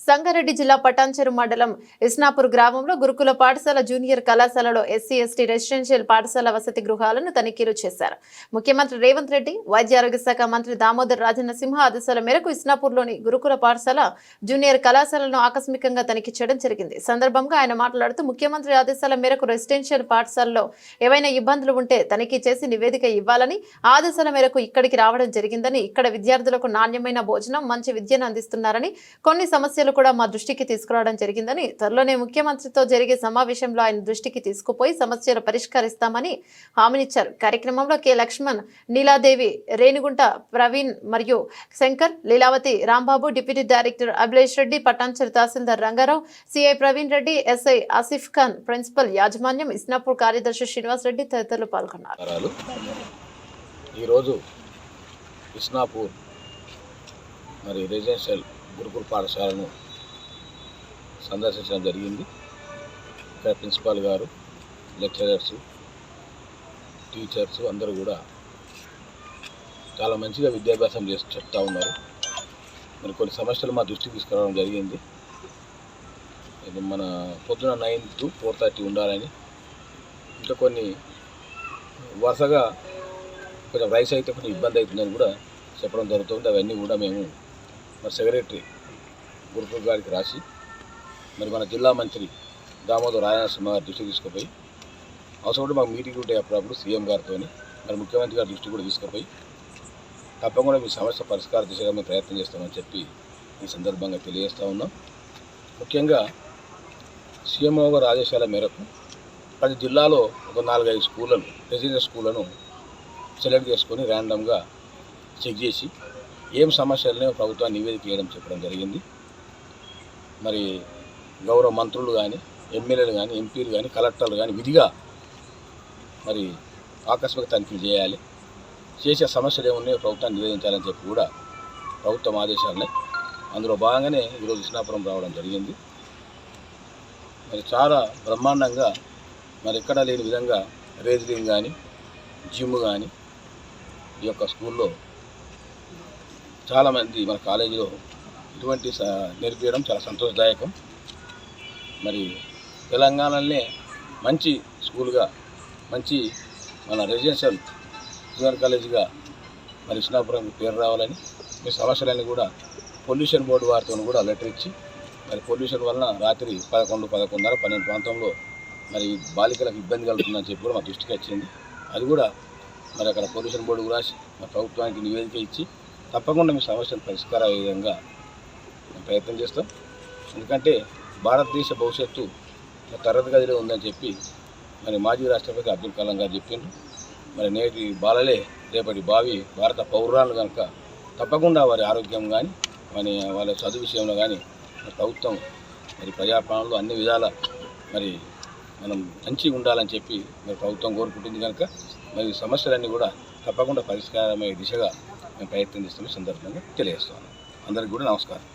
సంగారెడ్డి జిల్లా పటాన్చెరు మండలం ఇస్నాపూర్ గ్రామంలో గురుకుల పాఠశాల జూనియర్ కళాశాలలో ఎస్సీ ఎస్టీ రెసిడెన్షియల్ పాఠశాల వసతి గృహాలను తనిఖీలు చేశారు. ముఖ్యమంత్రి రేవంత్ రెడ్డి వైద్య ఆరోగ్య శాఖ మంత్రి దామోదర్ రాజనసింహ ఆదేశాల మేరకు ఇస్నాపూర్లోని గురుకుల పాఠశాల జూనియర్ కళాశాలను ఆకస్మికంగా తనిఖీ చేయడం జరిగింది. సందర్భంగా ఆయన మాట్లాడుతూ ముఖ్యమంత్రి ఆదేశాల మేరకు రెసిడెన్షియల్ పాఠశాలలో ఏవైనా ఇబ్బందులు ఉంటే తనిఖీ చేసి నివేదిక ఇవ్వాలని ఆదేశాల మేరకు ఇక్కడికి రావడం జరిగిందని ఇక్కడ విద్యార్థులకు నాణ్యమైన భోజనం మంచి విద్యను అందిస్తున్నారని కొన్ని సమస్యలు కూడా మా దృష్టికి తీసుకురావడం జరిగిందని త్వరలోనే ముఖ్యమంత్రితో జరిగే సమావేశంలో ఆయన దృష్టికి తీసుకుపోయి సమస్యలు పరిష్కరిస్తామని హామీనిచ్చారు. కార్యక్రమంలో కె. లక్ష్మణ్ నీలాదేవి రేణిగుంట ప్రవీణ్ మరియు శంకర్ లీలావతి రాంబాబు డిప్యూటీ డైరెక్టర్ అభిలేష్ రెడ్డి పటాన్చర్ తహసీల్దార్ Rangarao CI Praveen Reddy SI Asif Khan principal యాజమాన్యం ఇస్నాపూర్ కార్యదర్శి శ్రీనివాస్ రెడ్డి తదితరులు పాల్గొన్నారు. ఈరోజు ఇస్నాపూర్ మరి రెసిడెన్షియల్ గురుకుల పాఠశాలను సందర్శించడం జరిగింది. ఇక్కడ ప్రిన్సిపాల్ గారు లెక్చరర్స్ టీచర్స్ అందరూ కూడా చాలా మంచిగా విద్యాభ్యాసం చేసి చెప్తా ఉన్నారు. మరి కొన్ని సమస్యలు మా దృష్టికి తీసుకురావడం జరిగింది. ఇది మన పొద్దున నైన్ టు ఫోర్ థర్టీ ఉండాలని. ఇంకా కొన్ని వరుసగా కొంచెం రైస్ అయితే కొంచెం ఇబ్బంది అవుతుందని కూడా చెప్పడం జరుగుతుంది. అవన్నీ కూడా మేము మరి సెక్రటరీ గురుకుల్ గారికి రాసి మరి మన జిల్లా మంత్రి దామోదర్ రాయనరసింహ గారి దృష్టికి తీసుకుపోయి అవసరం ఉంటే మాకు మీటింగ్ ఉంటాయి అప్పుడప్పుడు సీఎం గారితో మరి ముఖ్యమంత్రి గారి దృష్టి కూడా తీసుకుపోయి తప్పకుండా మీ సమస్య పరిష్కార దిశగా మేము ప్రయత్నం చేస్తామని చెప్పి ఈ సందర్భంగా తెలియజేస్తూ ఉన్నాం. ముఖ్యంగా సీఎంఓ గారి ఆదేశాల మేరకు ప్రతి జిల్లాలో ఒక నాలుగైదు స్కూళ్ళను రెసిడెన్షియల్ స్కూళ్ళను సెలెక్ట్ చేసుకొని ర్యాండమ్గా చెక్ చేసి ఏం సమస్యలనే ప్రభుత్వాన్ని నివేదిక చేయడం చెప్పడం జరిగింది. మరి గౌరవ మంత్రులు కానీ ఎమ్మెల్యేలు కానీ ఎంపీలు కానీ కలెక్టర్లు కానీ విధిగా మరి ఆకస్మిక తనిఖీలు చేయాలి. చేసే సమస్యలు ఏమున్నాయో ప్రభుత్వాన్ని నివేదించాలని చెప్పి కూడా ప్రభుత్వం ఆదేశాలని అందులో భాగంగానే ఈరోజు ఇస్నాపురం రావడం జరిగింది. మరి చాలా బ్రహ్మాండంగా మరి ఎక్కడా లేని విధంగా రేజిలింగ్ కానీ జిమ్ కానీ ఈ యొక్క స్కూల్లో చాలామంది మన కాలేజీలో ఇటువంటి స- నేర్పించడం చాలా సంతోషదాయకం. మరి తెలంగాణలోనే మంచి స్కూల్గా మంచి మన రెసిడెన్షియల్ జూనియర్ కాలేజీగా మరి కృష్ణాపురం పేరు రావాలని మీ సమస్యలన్నీ కూడా పొల్యూషన్ బోర్డు వారితో కూడా లెటర్ ఇచ్చి మరి పొల్యూషన్ వలన రాత్రి పదకొండు పదకొండున్నర పన్నెండు ప్రాంతంలో మరి బాలికలకు ఇబ్బంది కలుగుతుందని చెప్పి కూడా మా దృష్టికి వచ్చింది. అది కూడా మరి అక్కడ పొల్యూషన్ బోర్డు కూడా రాసి మా ప్రభుత్వానికి నివేదిక ఇచ్చి తప్పకుండా మీ సమస్యను పరిష్కారం అయ్యే విధంగా మేము ప్రయత్నం చేస్తాం. ఎందుకంటే భారతదేశ భవిష్యత్తు తరగతి గదిలో ఉందని చెప్పి మరి మాజీ రాష్ట్రపతి అబ్దుల్ కలాం గారు చెప్పిండ్రు. మరి నేటి బాలలే రేపటి భావి భారత పౌరాలు కనుక తప్పకుండా వారి ఆరోగ్యం కానీ మరి వాళ్ళ చదువు విషయంలో కానీ మరి ప్రభుత్వం మరి ప్రజాపాలనలో అన్ని విధాల మరి మనం మంచిగా ఉండాలని చెప్పి మరి ప్రభుత్వం కోరుకుంటుంది కనుక మరి సమస్యలన్నీ కూడా తప్పకుండా పరిష్కారమయ్యే దిశగా మేము ప్రయత్నం చేస్తున్న సందర్భంగా తెలియజేస్తాను అందరికీ కూడా నమస్కారం.